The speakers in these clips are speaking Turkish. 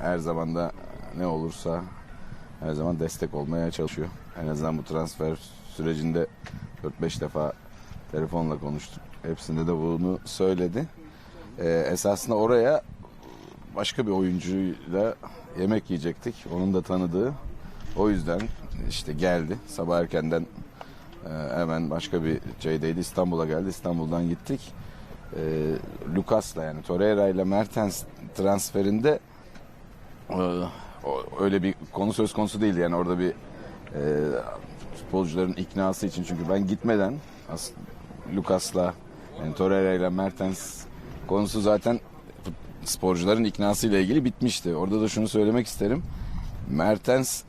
Her zaman da ne olursa her zaman destek olmaya çalışıyor. En azından bu transfer sürecinde 4-5 defa telefonla konuştuk. Hepsinde de bunu söyledi. Ee, esasında oraya başka bir oyuncuyla yemek yiyecektik. Onun da tanıdığı. O yüzden işte geldi. Sabah erkenden e, hemen başka bir şeydeydi. İstanbul'a geldi. İstanbul'dan gittik. E, Lucas'la yani Torreira ile Mertens transferinde öyle bir konu söz konusu değil. Yani orada bir e, futbolcuların iknası için. Çünkü ben gitmeden as- Lucas'la yani Torreira ile Mertens konusu zaten sporcuların iknası ile ilgili bitmişti. Orada da şunu söylemek isterim. Mertens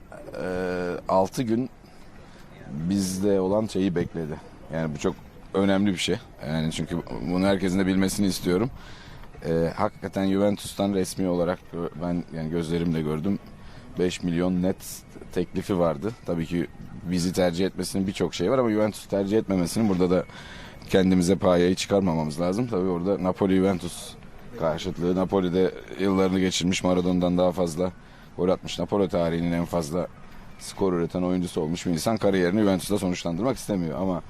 6 gün bizde olan şeyi bekledi. Yani bu çok önemli bir şey. Yani çünkü bunu herkesin de bilmesini istiyorum. Ee, hakikaten Juventus'tan resmi olarak ben yani gözlerimle gördüm. 5 milyon net teklifi vardı. Tabii ki bizi tercih etmesinin birçok şey var ama Juventus tercih etmemesinin burada da kendimize payayı çıkarmamamız lazım. Tabii orada Napoli Juventus karşıtlığı. Napoli'de yıllarını geçirmiş Maradona'dan daha fazla gol atmış. Napoli tarihinin en fazla skor üreten oyuncusu olmuş bir insan kariyerini Juventus'ta sonuçlandırmak istemiyor ama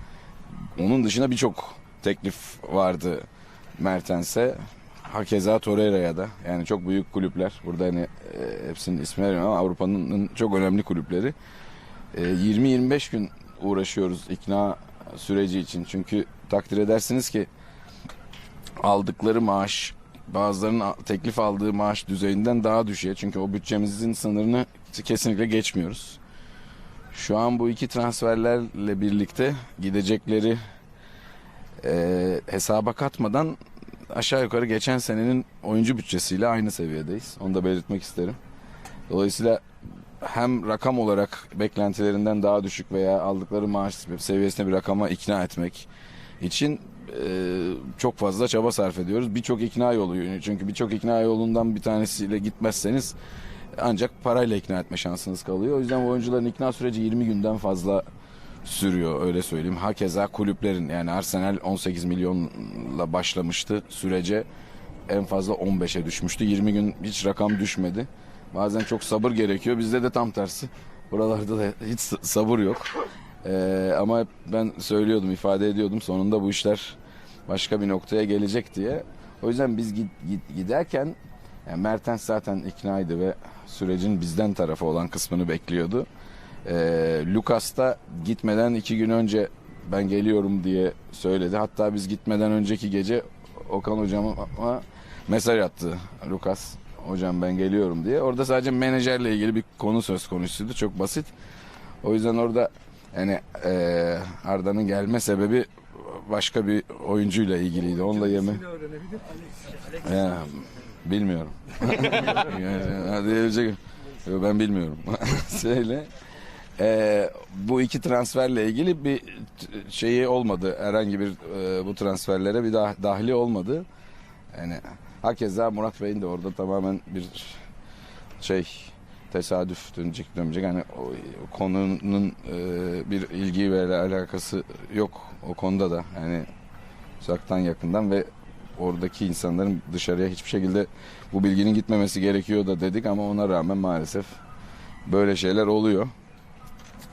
onun dışında birçok teklif vardı Mertens'e. Hakeza Torreira'ya da. Yani çok büyük kulüpler. Burada hani e, hepsinin ismi vermiyorum ama Avrupa'nın çok önemli kulüpleri. E, 20-25 gün uğraşıyoruz ikna süreci için. Çünkü takdir edersiniz ki aldıkları maaş bazılarının teklif aldığı maaş düzeyinden daha düşüyor. Çünkü o bütçemizin sınırını kesinlikle geçmiyoruz. Şu an bu iki transferlerle birlikte gidecekleri e, hesaba katmadan aşağı yukarı geçen senenin oyuncu bütçesiyle aynı seviyedeyiz. Onu da belirtmek isterim. Dolayısıyla hem rakam olarak beklentilerinden daha düşük veya aldıkları maaş seviyesine bir rakama ikna etmek için e, çok fazla çaba sarf ediyoruz. Birçok ikna yolu çünkü birçok ikna yolundan bir tanesiyle gitmezseniz ancak parayla ikna etme şansınız kalıyor. O yüzden oyuncuların ikna süreci 20 günden fazla sürüyor öyle söyleyeyim. Hakeza kulüplerin yani Arsenal 18 milyonla başlamıştı sürece en fazla 15'e düşmüştü. 20 gün hiç rakam düşmedi. Bazen çok sabır gerekiyor. Bizde de tam tersi. Buralarda da hiç sabır yok. Ee, ama ben söylüyordum, ifade ediyordum. Sonunda bu işler başka bir noktaya gelecek diye. O yüzden biz gid- gid- giderken yani Mertens zaten iknaydı ve sürecin bizden tarafı olan kısmını bekliyordu. Ee, Lucas da gitmeden iki gün önce ben geliyorum diye söyledi. Hatta biz gitmeden önceki gece Okan hocama mesaj attı Lucas. Hocam ben geliyorum diye. Orada sadece menajerle ilgili bir konu söz konusuydu. Çok basit. O yüzden orada yani eee, Arda'nın gelme sebebi başka bir oyuncuyla ilgiliydi. Onunla yeme. Bilmiyorum. Yani, ben bilmiyorum. Söyle. Eee, bu iki transferle ilgili bir şeyi olmadı. Herhangi bir eee, bu transferlere bir dah- dahli olmadı. Yani hakeza Murat Bey'in de orada tamamen bir şey tesadüf dönecek dönecek. Yani o, o konunun eee, bir ilgi ve alakası yok o konuda da. Yani uzaktan yakından ve oradaki insanların dışarıya hiçbir şekilde bu bilginin gitmemesi gerekiyor da dedik ama ona rağmen maalesef böyle şeyler oluyor.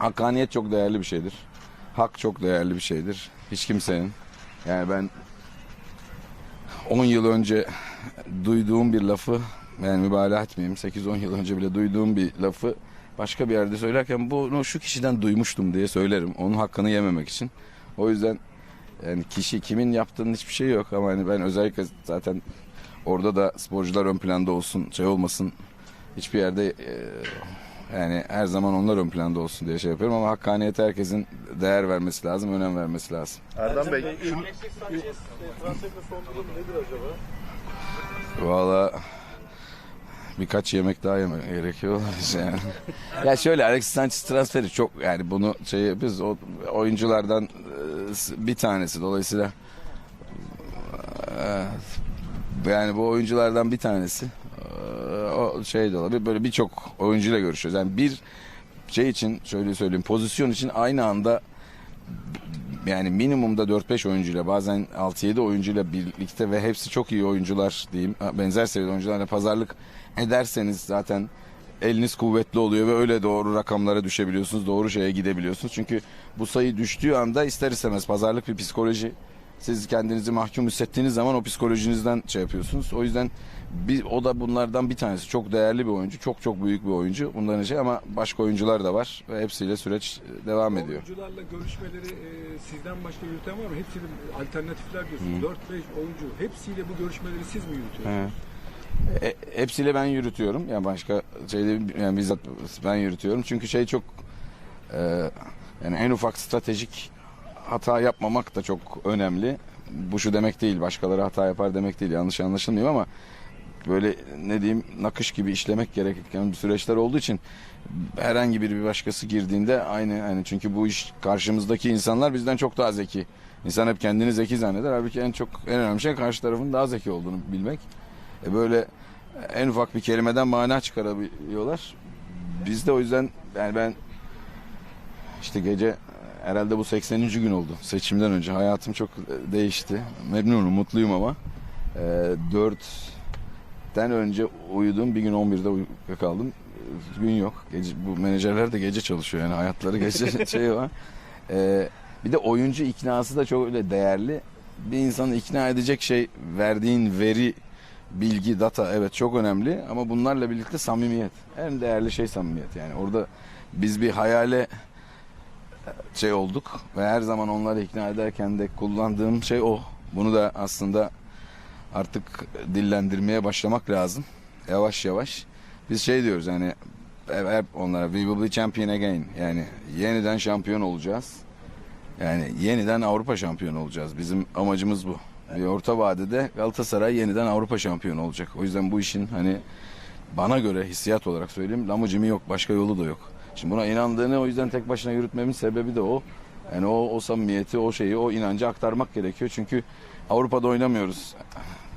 Hakkaniyet çok değerli bir şeydir. Hak çok değerli bir şeydir. Hiç kimsenin yani ben 10 yıl önce duyduğum bir lafı yani mübalağa etmeyeyim 8-10 yıl önce bile duyduğum bir lafı başka bir yerde söylerken bunu şu kişiden duymuştum diye söylerim. Onun hakkını yememek için. O yüzden yani kişi kimin yaptığının hiçbir şey yok ama hani ben özellikle zaten orada da sporcular ön planda olsun şey olmasın hiçbir yerde e, yani her zaman onlar ön planda olsun diye şey yapıyorum ama hakkaniyete herkesin değer vermesi lazım, önem vermesi lazım. Erdem Bey, şu, e, transferinin son durumu nedir acaba? Valla birkaç yemek daha yemek gerekiyor yani. ya şöyle Alexis Sanchez transferi çok yani bunu şey biz o oyunculardan e, bir tanesi dolayısıyla e, yani bu oyunculardan bir tanesi o şey de olabilir böyle birçok oyuncuyla görüşüyoruz yani bir şey için şöyle söyleyeyim pozisyon için aynı anda yani minimumda 4-5 oyuncuyla bazen 6-7 oyuncuyla birlikte ve hepsi çok iyi oyuncular diyeyim. Benzer seviyede oyuncularla pazarlık ederseniz zaten eliniz kuvvetli oluyor ve öyle doğru rakamlara düşebiliyorsunuz. Doğru şeye gidebiliyorsunuz. Çünkü bu sayı düştüğü anda ister istemez pazarlık bir psikoloji. Siz kendinizi mahkum hissettiğiniz zaman o psikolojinizden şey yapıyorsunuz. O yüzden bir, o da bunlardan bir tanesi. Çok değerli bir oyuncu. Çok çok büyük bir oyuncu. Bundan önce ama başka oyuncular da var ve hepsiyle süreç devam ediyor. Oyuncularla görüşmeleri e, sizden başka yürüten var mı? Hepsinin alternatifler diyorsunuz. 4-5 oyuncu. Hepsiyle bu görüşmeleri siz mi yürütüyorsunuz? Evet. E, hepsiyle ben yürütüyorum. Yani başka şeyde yani bizzat ben yürütüyorum. Çünkü şey çok e, yani en ufak stratejik hata yapmamak da çok önemli. Bu şu demek değil. Başkaları hata yapar demek değil. Yanlış anlaşılmıyor ama böyle ne diyeyim nakış gibi işlemek gereken bir süreçler olduğu için herhangi bir bir başkası girdiğinde aynı yani çünkü bu iş karşımızdaki insanlar bizden çok daha zeki. İnsan hep kendini zeki zanneder. Halbuki en çok en önemli şey karşı tarafın daha zeki olduğunu bilmek. E böyle en ufak bir kelimeden mana çıkarabiliyorlar. Biz de o yüzden yani ben işte gece herhalde bu 80. gün oldu seçimden önce. Hayatım çok değişti. Memnunum, mutluyum ama. E, 4'ten önce uyudum. Bir gün 11'de uykuya kaldım. E, Gün yok. Gece, bu menajerler de gece çalışıyor yani hayatları gece şey var. E, bir de oyuncu iknası da çok öyle değerli. Bir insanı ikna edecek şey verdiğin veri bilgi, data evet çok önemli ama bunlarla birlikte samimiyet. En değerli şey samimiyet. Yani orada biz bir hayale şey olduk ve her zaman onları ikna ederken de kullandığım şey o. Bunu da aslında artık dillendirmeye başlamak lazım. Yavaş yavaş. Biz şey diyoruz yani hep onlara we will be champion again. Yani yeniden şampiyon olacağız. Yani yeniden Avrupa şampiyonu olacağız. Bizim amacımız bu. Bir orta vadede Galatasaray yeniden Avrupa şampiyonu olacak. O yüzden bu işin hani bana göre hissiyat olarak söyleyeyim lamucimi yok. Başka yolu da yok. Şimdi buna inandığını o yüzden tek başına yürütmemin sebebi de o. Yani o, o samimiyeti, o şeyi, o inancı aktarmak gerekiyor. Çünkü Avrupa'da oynamıyoruz.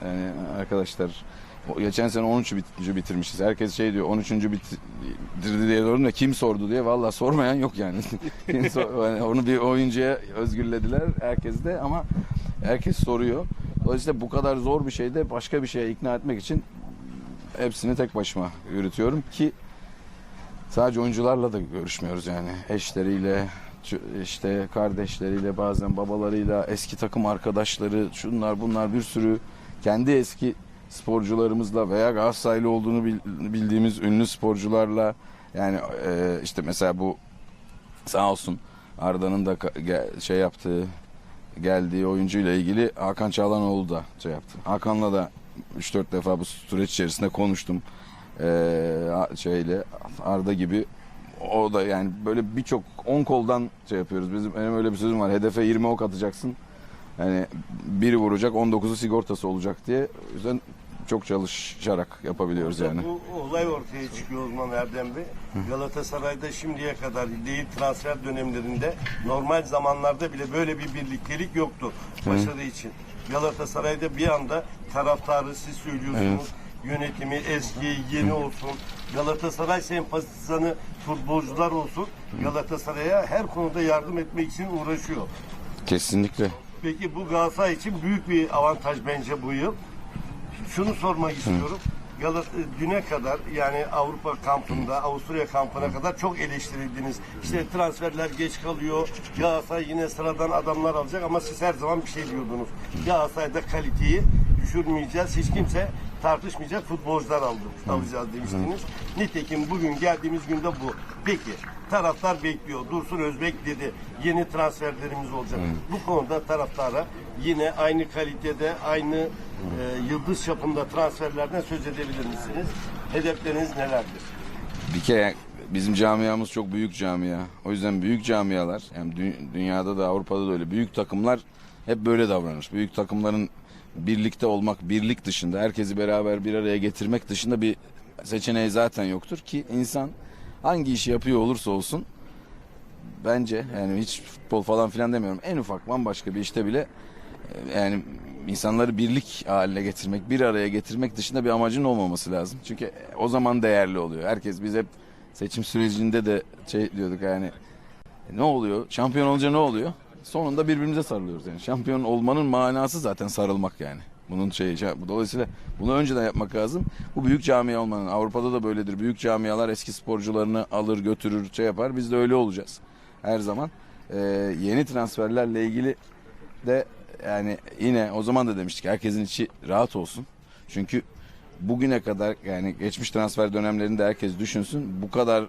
Yani arkadaşlar geçen sene 13. bit- bitirmişiz. Herkes şey diyor 13. bitirdi diye sordum da kim sordu diye. Valla sormayan yok yani. Yani onu bir oyuncuya özgürlediler herkes de ama herkes soruyor. Dolayısıyla bu kadar zor bir şeyde başka bir şeye ikna etmek için hepsini tek başıma yürütüyorum ki sadece oyuncularla da görüşmüyoruz yani eşleriyle işte kardeşleriyle bazen babalarıyla eski takım arkadaşları şunlar bunlar bir sürü kendi eski sporcularımızla veya Galatasaraylı olduğunu bil- bildiğimiz ünlü sporcularla yani e, işte mesela bu sağ olsun Arda'nın da şey yaptığı geldiği oyuncuyla ilgili Hakan Çağlanoğlu da şey yaptı. Hakan'la da 3-4 defa bu süreç içerisinde konuştum. Ee, şeyle Arda gibi o da yani böyle birçok 10 koldan şey yapıyoruz. Bizim benim öyle bir sözüm var. Hedefe 20 ok atacaksın. Yani biri vuracak 19'u sigortası olacak diye. O yüzden çok çalışarak yapabiliyoruz yani. Bu olay ortaya çıkıyor o zaman Erdem Bey. Galatasaray'da şimdiye kadar değil transfer dönemlerinde normal zamanlarda bile böyle bir birliktelik yoktu başarı için. Galatasaray'da bir anda taraftarı siz söylüyorsunuz. Yönetimi eski, yeni olsun. Galatasaray sempatizanı futbolcular olsun. Galatasaray'a her konuda yardım etmek için uğraşıyor. Kesinlikle. Peki bu Galatasaray için büyük bir avantaj bence bu yıl. Şunu sormak istiyorum. Galat düne kadar yani Avrupa kampında, Avusturya kampına kadar çok eleştirildiniz. İşte transferler geç kalıyor. Galatasaray yine sıradan adamlar alacak ama siz her zaman bir şey diyordunuz. Galatasaray'da kaliteyi düşürmeyeceğiz. Hiç kimse tartışmayacak futbolcular aldık, alacağız demiştiniz. Nitekim bugün geldiğimiz günde bu. Peki taraftar bekliyor. Dursun Özbek dedi. Yeni transferlerimiz olacak. Bu konuda taraftara yine aynı kalitede, aynı e, yıldız çapında transferlerden söz edebilir misiniz? Hedefleriniz nelerdir? Bir kere bizim camiamız çok büyük camia. O yüzden büyük camialar yani dü- dünyada da Avrupa'da da öyle büyük takımlar hep böyle davranır. Büyük takımların birlikte olmak, birlik dışında herkesi beraber bir araya getirmek dışında bir seçeneği zaten yoktur ki insan hangi işi yapıyor olursa olsun bence yani hiç futbol falan filan demiyorum. En ufak bambaşka bir işte bile e, yani insanları birlik haline getirmek, bir araya getirmek dışında bir amacın olmaması lazım. Çünkü o zaman değerli oluyor. Herkes biz hep seçim sürecinde de şey diyorduk yani "E, ne oluyor? Şampiyon olunca ne oluyor? Sonunda birbirimize sarılıyoruz yani. Şampiyon olmanın manası zaten sarılmak yani. Bunun şeyi şey- dolayısıyla bunu önceden yapmak lazım. Bu büyük camia olmanın Avrupa'da da böyledir. Büyük camialar eski sporcularını alır götürür şey yapar. Biz de öyle olacağız her zaman. Ee, yeni transferlerle ilgili de yani yine o zaman da demiştik herkesin içi rahat olsun. Çünkü bugüne kadar yani geçmiş transfer dönemlerinde herkes düşünsün bu kadar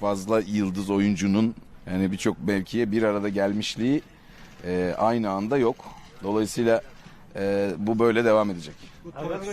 fazla yıldız oyuncunun yani birçok mevkiye bir arada gelmişliği e, aynı anda yok. Dolayısıyla e, bu böyle devam edecek.